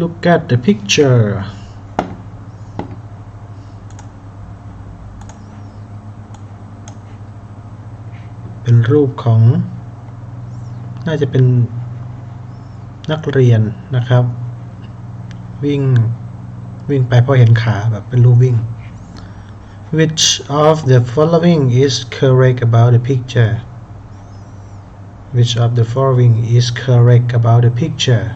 look at the picture เป็นรูปของ น่าจะเป็นนักเรียนนะครับ วิ่ง วิ่งไปเพราะเห็นขาแบบเป็นรูปวิ่ง Which of the following is correct about the picture Which of the following is correct about the picture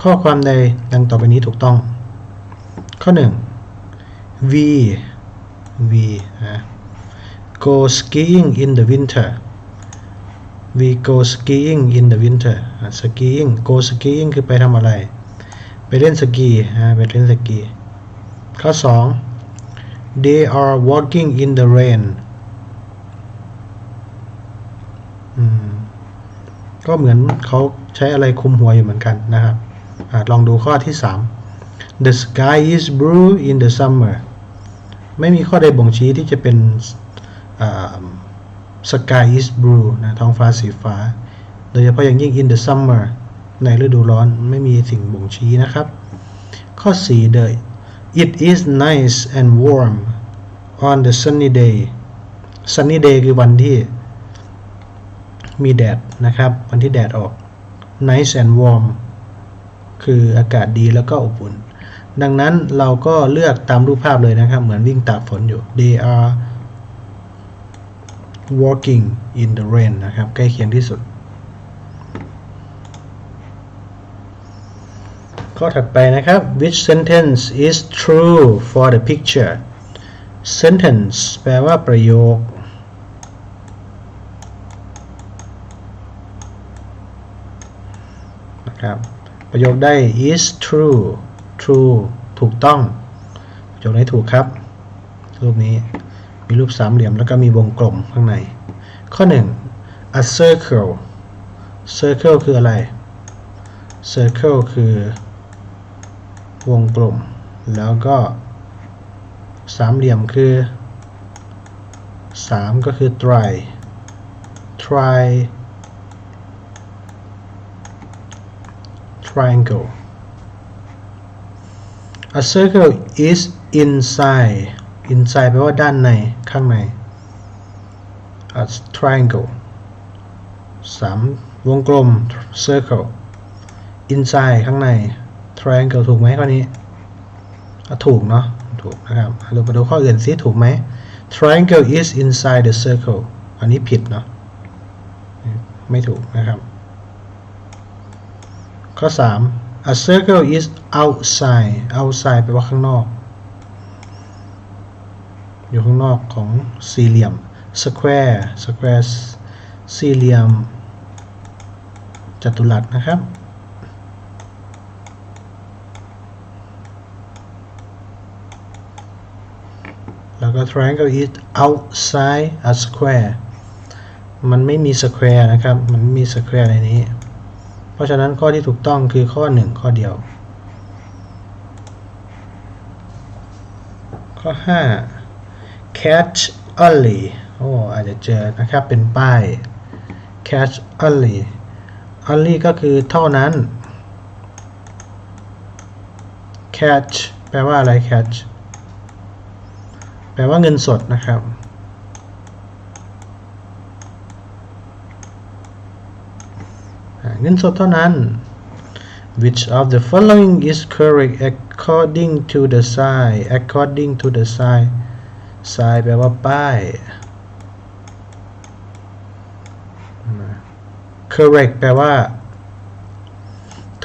ข้อความใดดังต่อไปนี้ถูกต้อง ข้อ 1 V V นะ go skiing in the winter we go skiing in the winter skiing go skiing คือไปทำอะไร ไปเล่นสกีอะไปเล่นสกี ข้อ 2 they are walking in the rain ก็เหมือนเขาใช้อะไรคุมหัวอยู่เหมือนกันนะครับ ลองดูข้อที่ 3 the sky is blue in the summer ไม่มีข้อใดบ่งชี้ที่จะเป็น sky is blue นะท้องฟ้าสีฟ้า โดยเฉพาะอย่างยิ่ง in the summer ในฤดูร้อนไม่มีสิ่งบ่งชี้นะครับ ข้อ 4 the it is nice and warm on the sunny day sunny day คือวันที่มีแดดนะครับ วันที่แดดออก nice and warm คืออากาศดีแล้วก็อบอุ่น ดังนั้นเราก็เลือกตามรูปภาพเลยนะครับ เหมือนวิ่งตากฝนอยู่ they are walking in the rain นะครับ ใกล้เคียงที่สุด ข้อถัดไปนะครับ which sentence is true for the picture sentence แปลว่าประโยค นะครับ ประโยคได้ is true true ถูกต้อง ประโยคไหนถูกครับ รูปนี้มีรูปสามเหลี่ยมแล้วก็มีวงกลมข้างใน ข้อ 1 a circle circle คืออะไร circle คือ วงกลม แล้วก็สามเหลี่ยมคือ 3 ก็คือ try try triangle a circle is inside inside แปลว่าด้านในข้างใน a triangle สามวงกลม circle inside ข้างใน triangle ถูกไหมข้อนี้ถูกเนาะถูกนะครับอะเรามาดูข้ออื่นซิถูกไหม triangle is inside the circle อันนี้ผิดเนาะไม่ถูกนะครับ ข้อ 3 a circle is outside outside แปลว่าข้างนอก อยู่ข้างนอกของสี่เหลี่ยม square square สี่เหลี่ยม จัตุรัสนะครับแล้วก็ triangle is outside a square มันไม่มี square นะครับ มันไม่มี square ในนี้ เพราะฉะนั้นข้อที่ถูกต้องคือข้อ 1 ข้อเดียว ข้อ 5 catch only โอ้อาจจะเจอนะครับเป็นป้าย catch only only ก็คือเท่านั้น catch แปลว่าอะไร catch แปลว่าเงินสดนะครับ เงินสดเท่านั้น which of the following is correct according to the sign according to the sign sign แปลว่าป้าย correct แปลว่า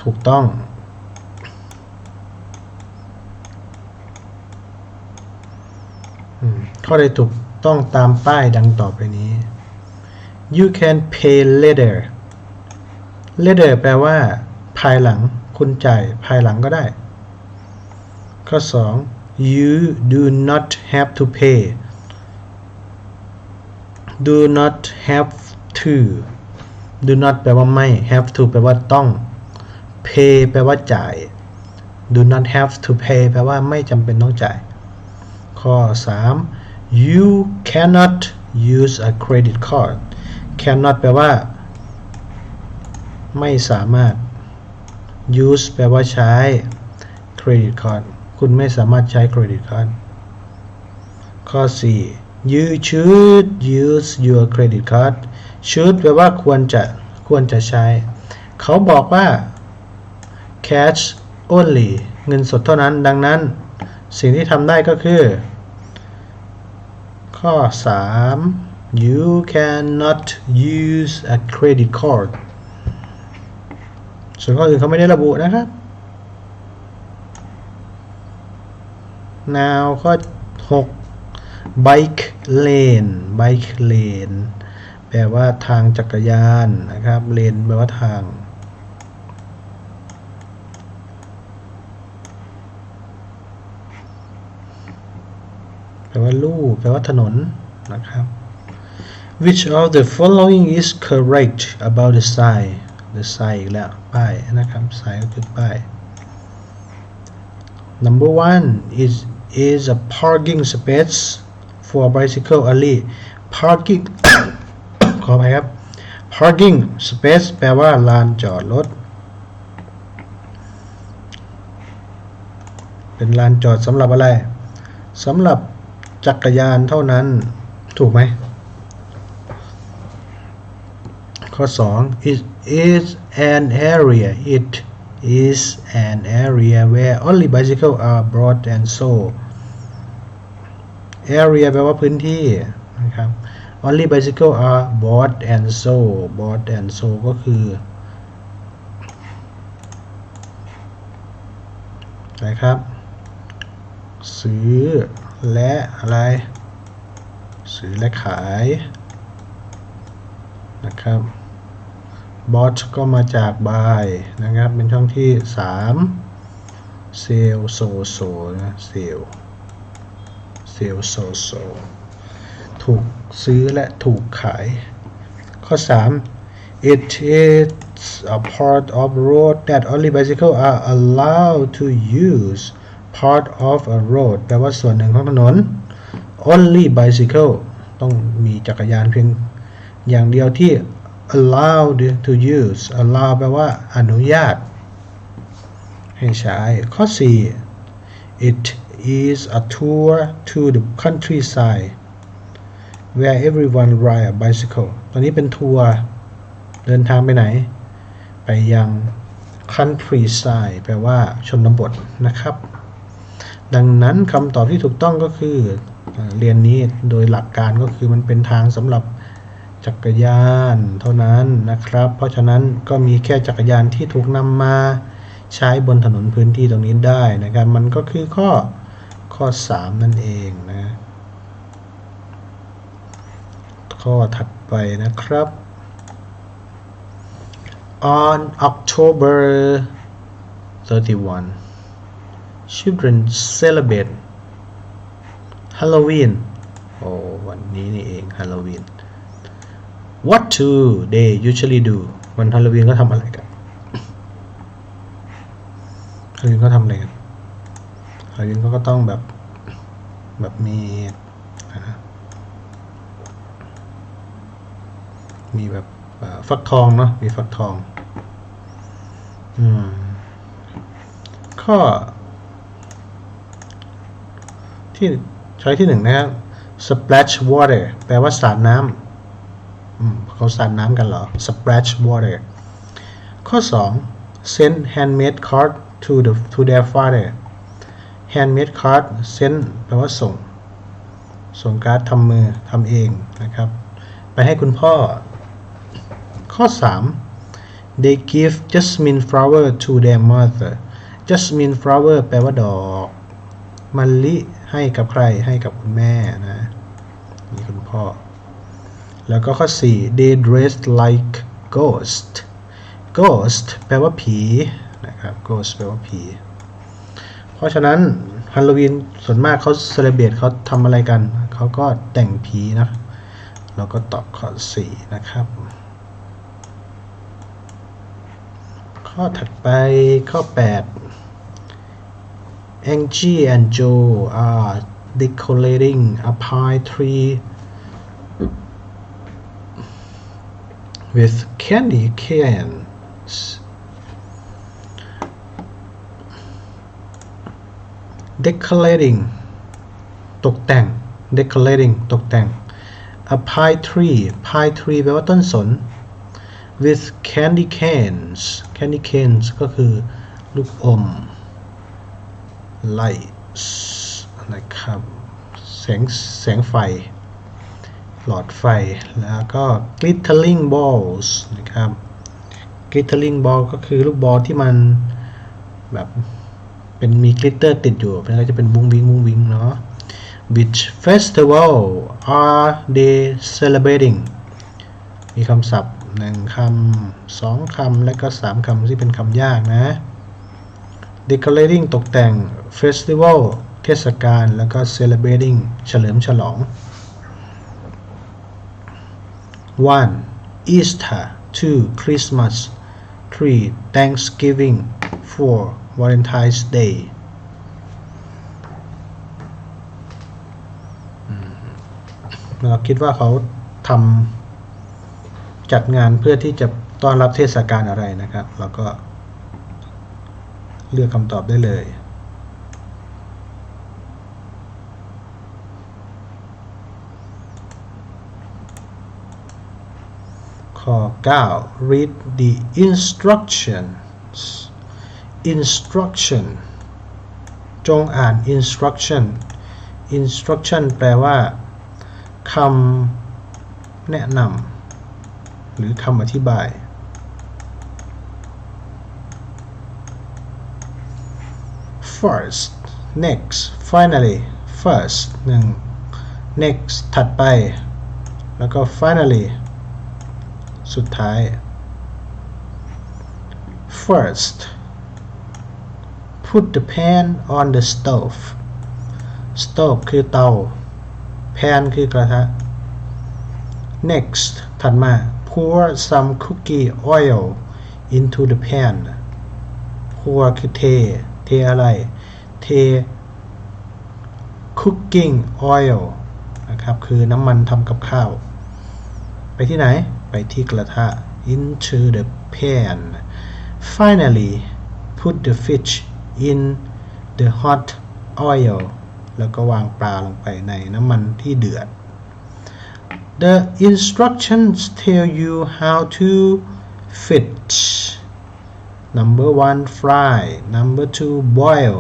ถูกต้อง ข้อใดถูกต้องตามป้ายดังต่อไปนี้ you can pay later later แปลว่า ภายหลัง คุณจ่ายภายหลังก็ได้ ข้อ 2 you do not have to pay do not have to do not แปลว่าไม่ have to แปลว่าต้อง pay แปลว่าจ่าย do not have to pay แปลว่าไม่จำเป็นต้องจ่าย ข้อ 3 you cannot use a credit card cannot แปลว่า ไม่สามารถ use แปลว่าใช้ credit card คุณไม่สามารถใช้ credit card ข้อ 4 you should use your credit card should แปลว่าควรจะควรจะใช้ เขาบอกว่า cash only เงินสดเท่านั้น ดังนั้น สิ่งที่ทำได้ก็คือ ข้อ 3 you cannot use a credit card ส่วนข้ออื่นเขาไม่ได้ระบุนะครับ now ข้อ 6 bike lane bike lane แปลว่าทางจักรยานนะครับ เลนแปลว่าทางแปลว่าลู่แปลว่าถนนนะครับ which of the following is correct about the sign the sign อีกแล้ว ป้ายนะครับ sign ก็คือป้าย number one is is a parking space for bicycle only parking ขออภัยครับ parking space แปลว่าลานจอดรถ เป็นลานจอดสำหรับอะไรสำหรับจักรยานเท่านั้น ถูกไหม ข้อ 2 it is an area it is an area where only bicycle are brought and sold area แปลว่าพื้นที่นะครับ only bicycle are bought and sold bought and sold ก็คืออะครับ ซื้อและอะไร ซื้อและขายนะครับ bought ก็มาจาก buy นะครับ เป็นช่องที่ 3 sell so so นะ sell sell so so ถูกซื้อและถูกขาย ข้อ 3 it is a part of road that only bicycle are allowed to use part of a road แปลว่าส่วนหนึ่งของถนน only bicycle ต้องมีจักรยานเพียงอย่างเดียวที่ allowed to use allow แปลว่าอนุญาต ให้ใช้ ข้อ 4 it is a tour to the countryside where everyone ride a bicycle ตอนนี้เป็นทัวร์เดินทางไปไหน ไปยัง countryside แปลว่าชนบทนะครับ ดังนั้นคำตอบที่ถูกต้องก็คือเอ่อเรียนนี้โดยหลักการก็คือมันเป็นทางสำหรับ จักรยานเท่านั้นนะครับ เพราะฉะนั้นก็มีแค่จักรยานที่ถูกนำมาใช้บนถนนพื้นที่ตรงนี้ได้นะครับ มันก็คือข้อข้อ 3 นั่นเองนะ ข้อถัดไปนะครับ on October 31 children celebrate Halloween โอ้วันนี้นี่เอง Halloween What do they usually do วันฮาโลวีนก็ทำอะไรกันฮาโลวีนก็ทำอะไรกันฮาโลวีนก็ต้องแบบแบบมีนะมีแบบฟักทองเนาะมีฟักทอง อืมข้อ ที่ช้อยที่หนึ่งนะครับ splash water แปลว่าสาดน้ำ เขาสาดน้ำกันเหรอ splash water ข้อ 2 send handmade card to the to their father handmade card send แปลว่าส่ง ส่งการ์ดทำมือทำเองนะครับ ไปให้คุณพ่อ ข้อ 3 they give jasmine flower to their mother jasmine flower แปลว่าดอกมะลิให้กับใครให้กับคุณแม่นะนี่คุณพ่อ แล้วก็ข้อ 4 they dress like ghost ghost แปลว่าผีนะครับ ghost แปลว่าผี เพราะฉะนั้นฮาโลวีนส่วนมากเขาเซเลบรตเขาทำอะไรกัน เขาก็แต่งผีนะ เราก็ตอบข้อ 4 นะครับ ข้อถัดไปข้อ 8 Angie and Joe are decorating a pine tree with candy cans, decorating ตกแต่ง decorating ตกแต่ง a pine tree pine tree แปลว่าต้นสน with candy cans, candy cans ก็คือลูกอม lights นะครับ แสง แสงไฟ หลอดไฟ แล้วก็ glittering balls นะครับ glittering ball ก็คือลูกบอลที่มันแบบเป็นมีกลิตเตอร์ติดอยู่มันก็จะเป็นวุ้งวิงวุ้งวิงเนาะ which festival are they celebrating มีคำศัพท์หนึ่งคำสองคำ และก็สามคำที่เป็นคำยากนะ decorating ตกแต่ง festival เทศกาล แล้วก็ celebrating เฉลิมฉลอง one Easter two Christmas three Thanksgiving four Valentine's Day เราคิดว่าเขาทำจัดงานเพื่อที่จะต้อนรับเทศกาลอะไรนะครับ เราก็เลือกคำตอบได้เลย ข้อ 9 read the instructions instruction จงอ่าน instruction instruction แปลว่าคำแนะนำหรือคำอธิบาย first next finally first หนึ่ง next ถัดไป แล้วก็ finally สุดท้าย first put the pan on the stove stove คือเตา pan คือกระทะ next ถัดมา pour some cookie oil into the pan pour คือเท เทอะไร เท cooking oil นะครับ คือน้ำมันทำกับข้าว ไปที่ไหน ไปที่กระทะ into the pan finally put the fish in the hot oil แล้วก็วางปลาลงไปในน้ำมันที่เดือด The instructions tell you how to fish number one fry number two boil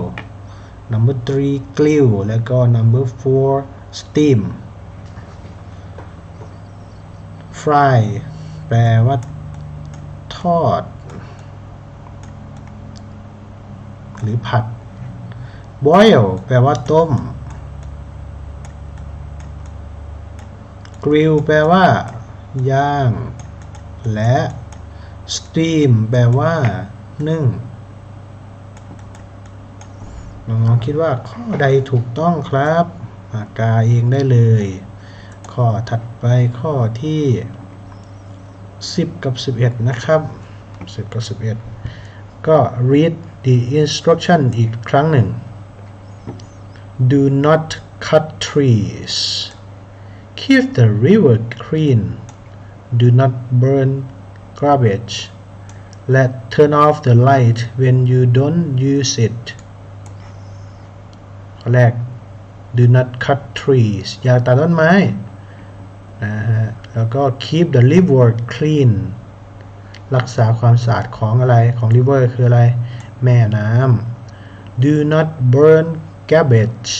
number three grill แล้วก็ number four steam Fry แปลว่า ทอด หรือผัด boil แปลว่าต้ม grill แปลว่า ย่าง และ steam แปลว่า นึ่งน้องๆคิดว่าข้อใดถูกต้องครับ มากาเองได้เลย ข้อถัดไปข้อที่ 10 กับ 11 นะครับ 10 กับ 11 ก็ read the instruction อีกครั้งหนึ่ง do not cut trees keep the river clean do not burn garbage และ turn off the light when you don't use it ข้อแรก do not cut trees อย่าตัดต้นไม้ นะฮะ แล้วก็ keep the river clean รักษาความสะอาดของอะไรของ river คืออะไร แม่น้ำ do not burn garbage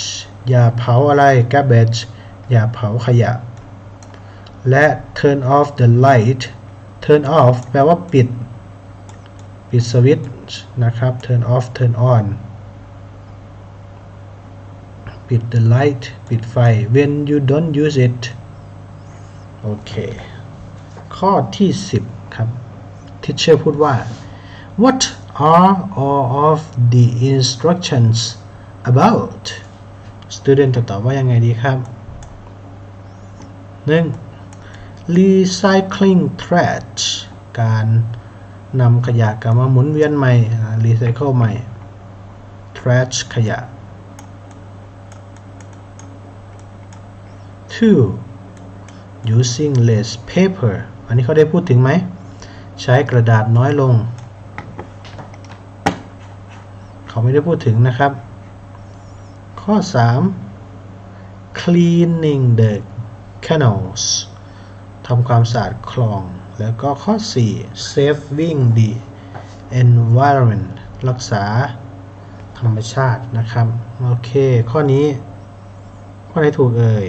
อย่าเผาอะไร garbage อย่าเผาขยะ และ turn off the light turn off แปลว่าปิด ปิดสวิตช์นะครับ turn off turn on ปิด the light ปิดไฟ when you don't use it โอเคข้อที่ 10 ครับ teacher พูดว่า what are all of the instructions about student จะตอบว่ายังไงดีครับ 1. recycling trash การนำขยะกลับมาหมุนเวียนใหม่ recycle ใหม่ trash ขยะ 2. Using less paper อันนี้เขาได้พูดถึงไหม ใช้กระดาษน้อยลง เขาไม่ได้พูดถึงนะครับ ข้อ 3 cleaning the canals ทำความสะอาดคลอง แล้วก็ข้อ 4 saving the environment รักษาธรรมชาตินะครับ โอเค ข้อนี้ ข้อไหนถูกเอ่ย